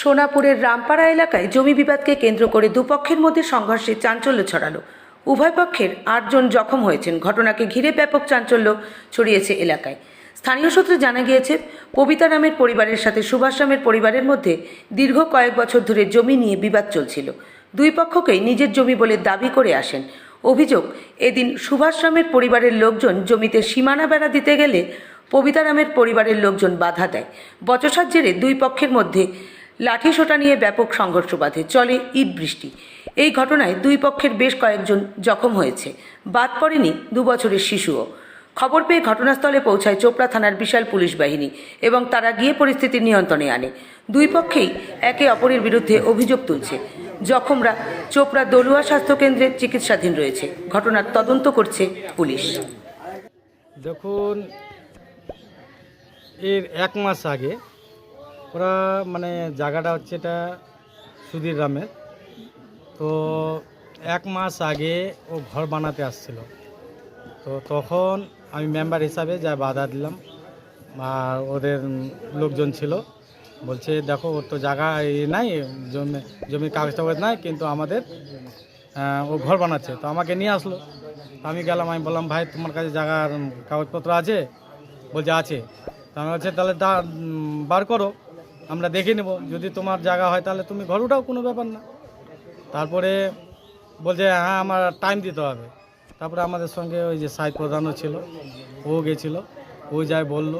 সোনাপুরের রামপাড়া এলাকায় জমি বিবাদকে কেন্দ্র করে দুপক্ষের মধ্যে সংঘর্ষে চাঞ্চল্য ছড়ালো। উভয় পক্ষের আটজন জখম হয়েছেন। ঘটনাকে ঘিরে ব্যাপক চাঞ্চল্য ছড়িয়েছে এলাকায়। স্থানীয় সূত্রে জানা গিয়েছে পবিতা রামের পরিবারের সাথে সুভাষ রামের পরিবারের মধ্যে দীর্ঘ কয়েক বছর ধরে জমি নিয়ে বিবাদ চলছিল। দুই পক্ষকেই নিজের জমি বলে দাবি করে আসেন। অভিযোগ, এদিন সুভাষ রামের পরিবারের লোকজন জমিতে সীমানা বেড়া দিতে গেলে পবিতারামের পরিবারের লোকজন বাধা দেয়। বচসার জেরে দুই পক্ষের মধ্যে লাঠি সোটা নিয়ে ব্যাপক সংঘর্ষ বাধে, চলে ইট বৃষ্টি। এই ঘটনায় দুই পক্ষের বেশ কয়েকজন জখম হয়েছে। বাদ পড়েনি দু বছরের শিশুও। খবর পেয়ে ঘটনাস্থলে পৌঁছায় চোপড়া থানার বিশাল পুলিশ বাহিনী এবং তারা গিয়ে পরিস্থিতি নিয়ন্ত্রণে আনে। দুই পক্ষেই একে অপরের বিরুদ্ধে অভিযোগ তুলছে। জখমরা চোপড়া দলুয়া স্বাস্থ্যকেন্দ্রে চিকিৎসাধীন রয়েছে। ঘটনার তদন্ত করছে পুলিশ। দেখুন, এর এক মাস আগে ওরা মানে জায়গাটা হচ্ছে এটা সুধীর রামের তো এক মাস আগে ও ঘর বানাতে আসছিল। তো তখন আমি মেম্বার হিসাবে যা বাধা দিলাম, আর ওদের লোকজন ছিল। বলছে, দেখো, ওর তো জায়গা নাই, জমি, জমির কাগজ টাগজ নাই, কিন্তু আমাদের ও ঘর বানাচ্ছে। তো আমাকে নিয়ে আসলো। আমি গেলাম, আমি বললাম, ভাই, তোমার কাছে জায়গার কাগজপত্র আছে? বলছে, আছে। তো আমি বলছি, তাহলে বার করো। আমরা দেখে নেব। যদি তোমার জায়গা হয় তাহলে তুমি ঘর উঠাও, কোনো ব্যাপার না। তারপরে বলছে হ্যাঁ আমার টাইম দিতে হবে। তারপরে আমাদের সঙ্গে ওই যে সাহেব প্রধানও ছিল, ও গেছিল, ও যাই বলল,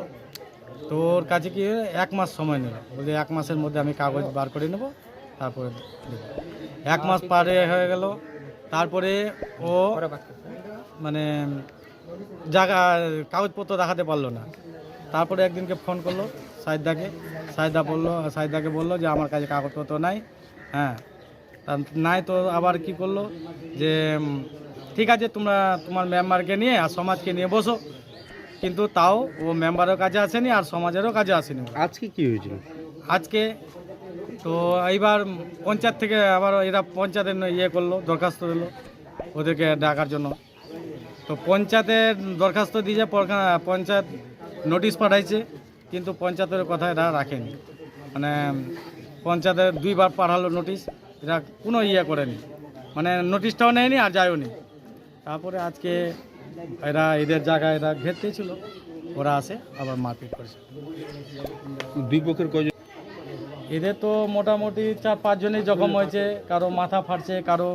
তো ওর কাছে কি এক মাস সময় নিল বলছে, এক মাসের মধ্যে আমি কাগজ বার করে নেব, তারপরে এক মাস পারে হয়ে গেল, তারপরে ও মানে জায়গা, কাগজপত্র দেখাতে পারল না। তারপরে একদিনকে ফোন করল সাইদাকে। সাইদা বলল সাইদাকে বলল যে আমার কাছে কাগজপত্র নাই। হ্যাঁ। নাই তো আবার কি করল? যে ঠিক আছে তোমরা তোমার মেম্বারকে নিয়ে আর সমাজকে নিয়ে বসো। কিন্তু তাও ও মেম্বারের কাছে আসেনি আর সমাজেরও কাজে আসেনি। আজকে কি হয়েছিল? আজকে তো এইবার পঞ্চায়েত থেকে আবার এরা পঞ্চায়েতের ইয়ে করল দরখাস্ত দিল ওদেরকে ডাকার জন্য। তো পঞ্চায়েতের দরখাস্ত দিয়ে পঞ্চায়েত নোটিশ পাঠাইছে কিন্তু পঞ্চায়েতের কথা এরা রাখেনি। মানে পঞ্চায়েতের দুইবার পাঠালো নোটিশ এরা কোনো ইয়ে করেনি। মানে নোটিশটাও নেয়নি আর যায়ও নি তারপরে আজকে এরা এদের জায়গায় এরা ঘেরতেই ছিল ওরা আসে আবার মারপিট করেছে। দুই পক্ষের কয়জন? এদের তো মোটামুটি চার পাঁচজনই জখম হয়েছে কারও মাথা ফাটছে কারও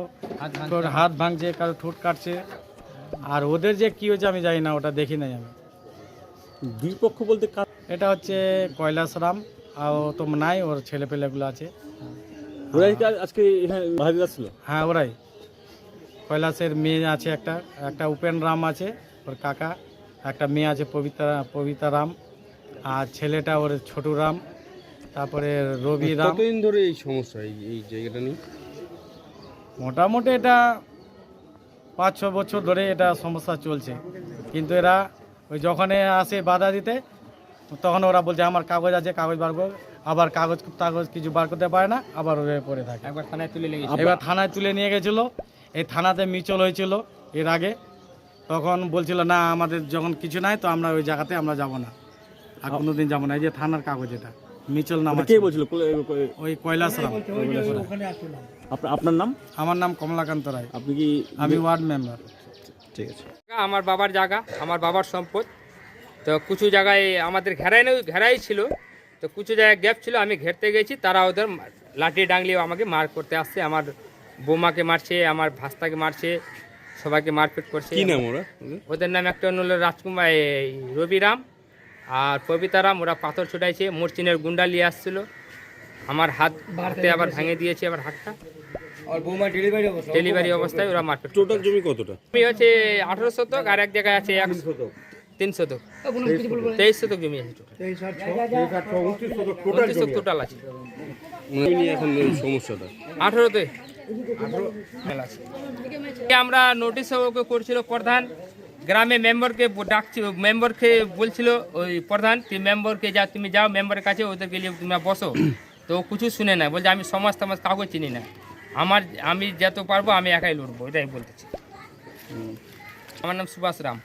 হাত ভাঙছে কারও ঠোঁট কাটছে। আর ওদের যে কি হয়েছে আমি জানি না ওটা দেখি নাই আমি। দুই পক্ষ বলতে কার? এটা হচ্ছে কৈলাস রাম আর ও তো নাই ওর ছেলে পেলেগুলো আছে। ওরাই কি আজকে এখানে হ্যাঁ ওরাই। কৈলাসের মেয়ে আছে একটা একটা উপেন রাম আছে ওর কাকা একটা মেয়ে আছে পবিতা পবিতা রাম আর ছেলেটা ওর ছোটু রাম তারপরে রবি রাম। কতদিন ধরে এই সমস্যা এই এই জায়গাটা নিয়ে? মোটামুটি এটা পাঁচ ছ বছর ধরে এটা সমস্যা চলছে। কিন্তু এরা ওই যখন এ আসে বাধা দিতে তখন ওরা বলছে আমার কাগজ আছে কাগজ বার করো। আবার কাগজ কাগজ কিছু বার করতে পারে না আবার ওরে পড়ে থাকে। একবার থানায় তুলে নিয়ে এবার থানায় তুলে নিয়ে গেছিল। এই থানাতে মিচল হয়েছিল এর আগে। তখন বলছিল না আমাদের যখন কিছু নাই তো আমরা ওই জায়গাতে আমরা যাব না। আর কোনোদিন যাব না। এই যে থানার কাগজ এটা মিচল নাম কে বলছিল? ওই কৈলাস রাম। আপনার নাম? আমার নাম কমলাকান্ত রায়। আপনি কি আমি ওয়ার্ড মেম্বার। ঠিক আছে। জায়গা আমার বাবার জায়গা আমার বাবার সম্পদ। তো কিছু জায়গায় আমাদের ঘেরাই নেই ঘেরাই ছিল। তো কিছু জায়গায় গ্যাপ ছিল আমি ঘেরতে গেছি। তারা ওদের লাঠি ডাংলি আমাকে মার করতে আসছে। আমার বোমাকে মারছে আমার ভাস্তাকে মারছে সবাইকে মারপিট করছে। কি নাম ওরা? ওদের নাম একটা হলো রাজকুমার এই রবিরাম আর পবিতারাম ওরা পাথর ছুটাইছে মরচিনের গুন্ডা নিয়ে আসছিল। আমার হাত হাতে আবার ভেঙে দিয়েছে আবার হাতটা। ডেলিভারি অবস্থায় ওরা মারপিট টোটাল জমি কতটা? জমি হচ্ছে আঠারো শতক আর এক জায়গায় আছে এক তিন শতক। তেইশ শতক জমি আছে উনত্রিশ শতক টোটাল আছে। এখন সমস্যাটা। আঠারোতে? আমরা নোটিশ ওকে করছিল প্রধান। গ্রামে মেম্বারকে ডাকছিল মেম্বারকে বলছিল ওই প্রধান তুই মেম্বারকে যা তুমি যাও মেম্বারের কাছে ওদেরকে নিয়ে তোমরা বসো। তো কিছু শুনে না বলছে আমি সমাজ সমাজ কাউকে চিনি না। আমার আমি যত পারব আমি একাই লড়বো এটাই বলতেছি। আমার নাম সুভাষ রাম।